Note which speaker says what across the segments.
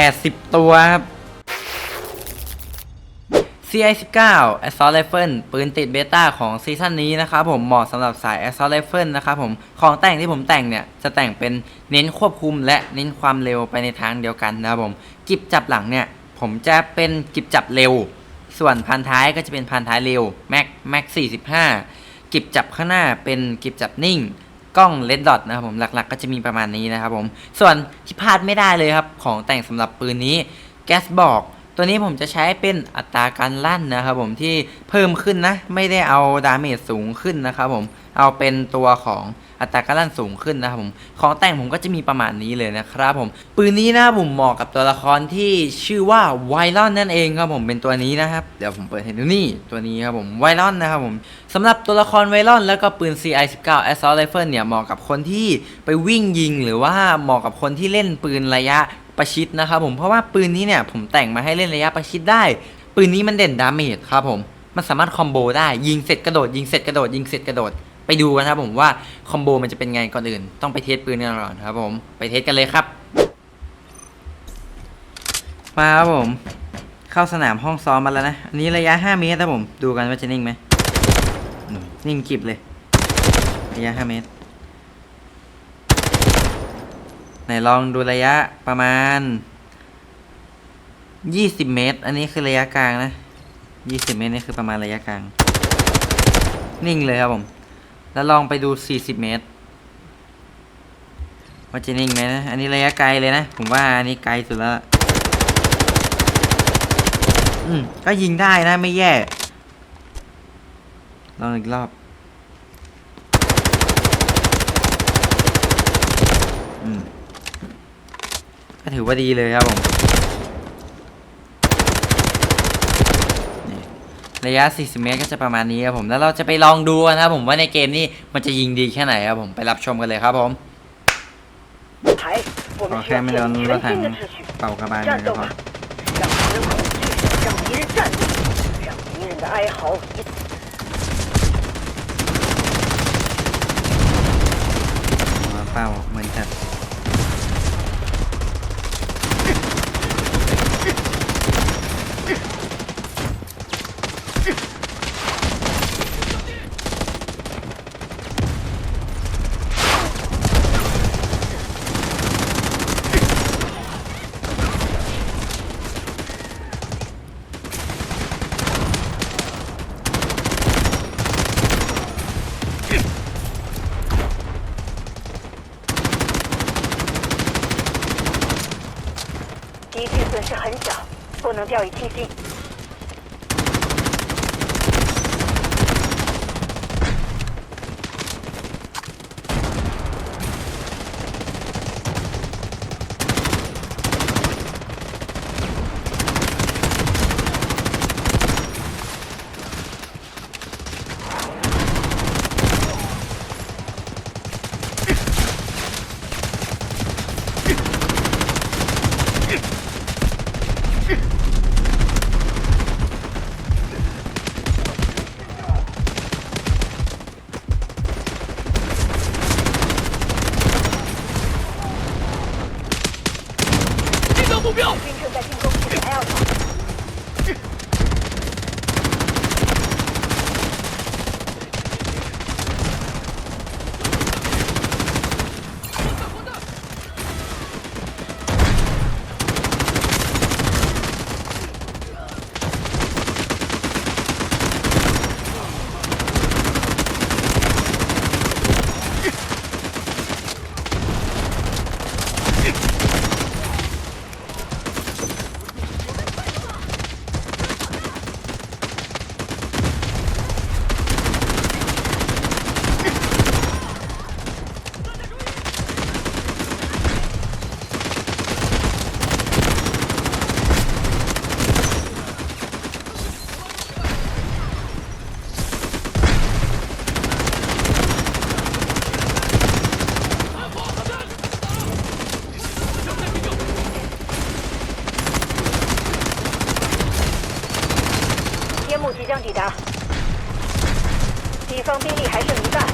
Speaker 1: 80 ตัวครับ CI19 Assault Rifle ปืนติดเบต้าของซีซั่นนี้นะครับผมเหมาะสำหรับสาย Assault Rifle นะครับผมของแต่งที่ผมแต่งเนี่ย จะแต่งเป็นเน้นควบคุมและเน้นความเร็วไปในทางเดียวกันนะครับผมกิบจับหลังเนี่ย ผมจะเป็นกิบจับเร็ว ส่วนพันท้ายก็จะเป็นพันท้ายเร็วแม็กแม็ก45กิบจับข้างหน้าเป็นกิบจับนิ่ง กล้องเลดดอทนะครับผมหลัก ๆ ก็จะมีประมาณนี้นะครับผม ส่วนที่พลาดไม่ได้เลยครับ ของแต่งสำหรับปืนนี้แก๊สบอก ตัวนี้ผมจะใช้เป็นอัตราการลั่นนะครับผมที่เพิ่มขึ้นนะ ไม่ได้เอาดาเมจสูงขึ้นนะครับผมเอาเป็นตัวของ อัตราการลั่นสูงขึ้นนะครับผมของแต่งผมก็จะมีประมาณนี้เลยนะครับผมปืนนี้นะครับผมเหมาะกับตัวละครที่ชื่อว่าไวรอนนั่นเองครับผมเป็นตัวนี้นะครับเดี๋ยวผมเปิดให้ดูนี่ตัวนี้ครับผมไวรอนนะครับผมสำหรับตัวละครไวรอนแล้วก็ปืน CI19 Assault Rifle เนี่ยเหมาะกับคนที่ไปวิ่งยิง หรือว่าเหมาะกับคนที่เล่นปืนระยะประชิดนะครับผมเพราะว่าปืนนี้เนี่ยผมแต่งมาให้เล่นระยะประชิดได้ ปืนนี้มันเด่นดาเมจครับผมมันสามารถคอมโบได้ยิงเสร็จกระโดดยิงเสร็จกระโดดยิงเสร็จกระโดด ดูกันครับผมว่าคอมโบมันจะเป็นไงก่อนอื่น ต้องไปเทสปืนกันก่อนครับผมไปเทสกันเลยครับ มาครับผม เข้าสนามห้องซ้อมมาแล้วนะ อันนี้ระยะ 5 เมตรครับผมดูกันว่าจะนิ่งไหมนิ่งกิบเลย ระยะ 5 เมตรไหนลองดูระยะประมาณ 20 เมตร อันนี้คือระยะกลางนะ 20 เมตรนี่คือประมาณระยะกลาง นิ่งเลยครับผม แล้วลองไปดู 40 เมตรว่าจะนิ่งไหมนะ อันนี้ระยะไกลเลยนะ ผมว่าอันนี้ไกลสุดแล้ว อืม ก็ยิงได้นะ ไม่แย่ ลองอีกรอบ อืม ก็ถือว่าดีเลยครับผม ระยะ 40 เมตรก็จะประมาณนี้ครับผม แล้วเราจะไปลองดูนะครับผมว่าในเกมนี้มันจะยิงดีแค่ไหนครับผม ไปรับชมกันเลยครับผมขอแค่ไม่โดนรถถังเป่ากระบาล
Speaker 2: เลยค
Speaker 1: รับเป่าเหมือนกัน
Speaker 2: 损失很小，不能掉以轻心。敌方兵力还剩一半，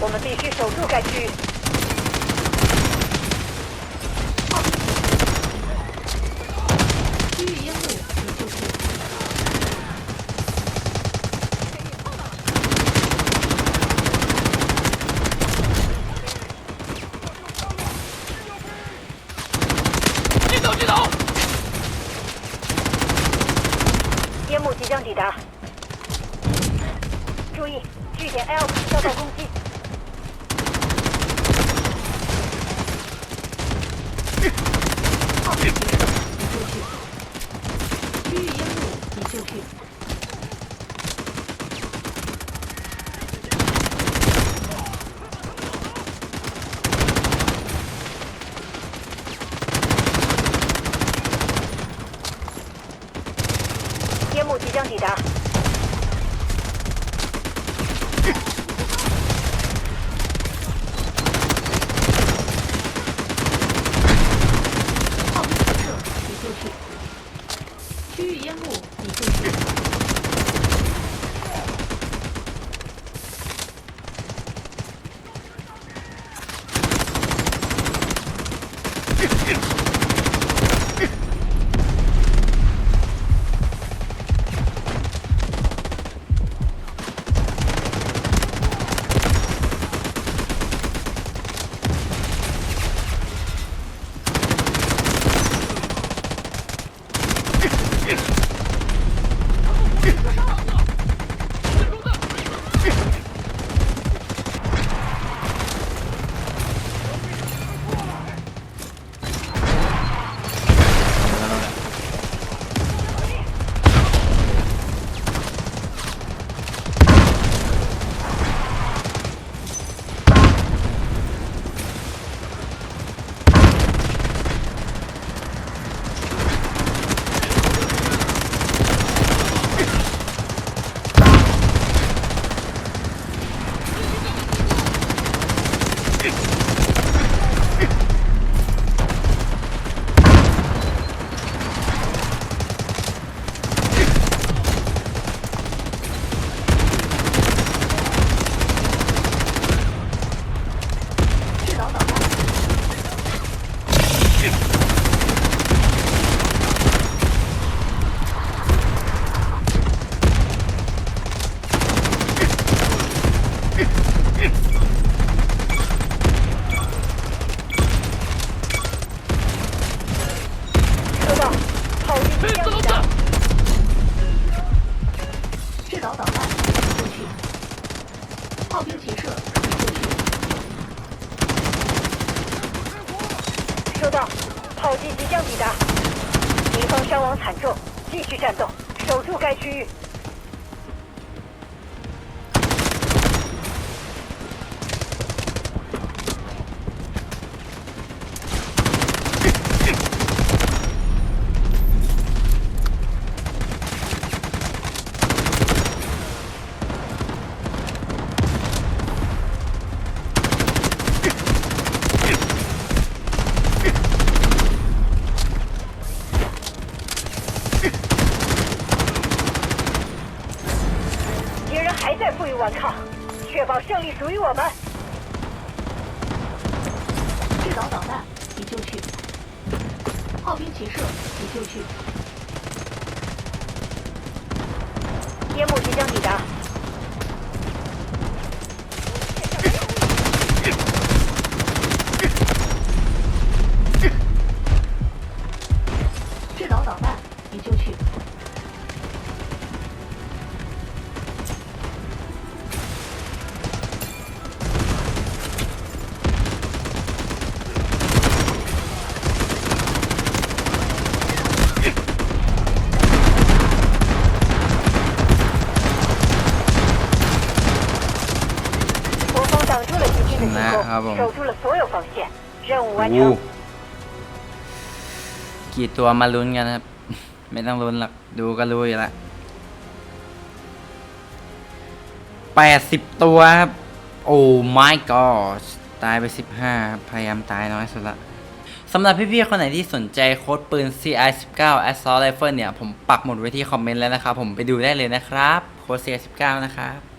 Speaker 2: 我们必须守住该区域。区域烟幕已就位。机动！烟幕即将抵达，注意。据点 L 遭到攻击。
Speaker 3: 炮兵提示已就绪，区域烟雾已就绪。
Speaker 2: 烟幕即将抵达。继续战斗，守住该区域。
Speaker 3: 就去，炮兵齐射，你就去。
Speaker 2: 烟幕即将抵达。
Speaker 3: 制导导弹你就
Speaker 2: 去。
Speaker 1: นะครับผมกี่ตัวมาลุ้นกันครับ ไม่ต้องลุ้นหรอกดูก็รู้อยู่ละแปดสิบตัวครับ โอ้ไม่ก็ตายไปสิบห้าพยายามตายน้อยสุดละสำหรับพี่ๆ คนไหนที่สนใจโค้ดปืน CI19 Assault Rifle เนี่ย ผมปักหมดไว้ที่คอมเมนต์แล้วนะครับ ผมไปดูได้เลยนะครับ โค้ด CI19 นะครับ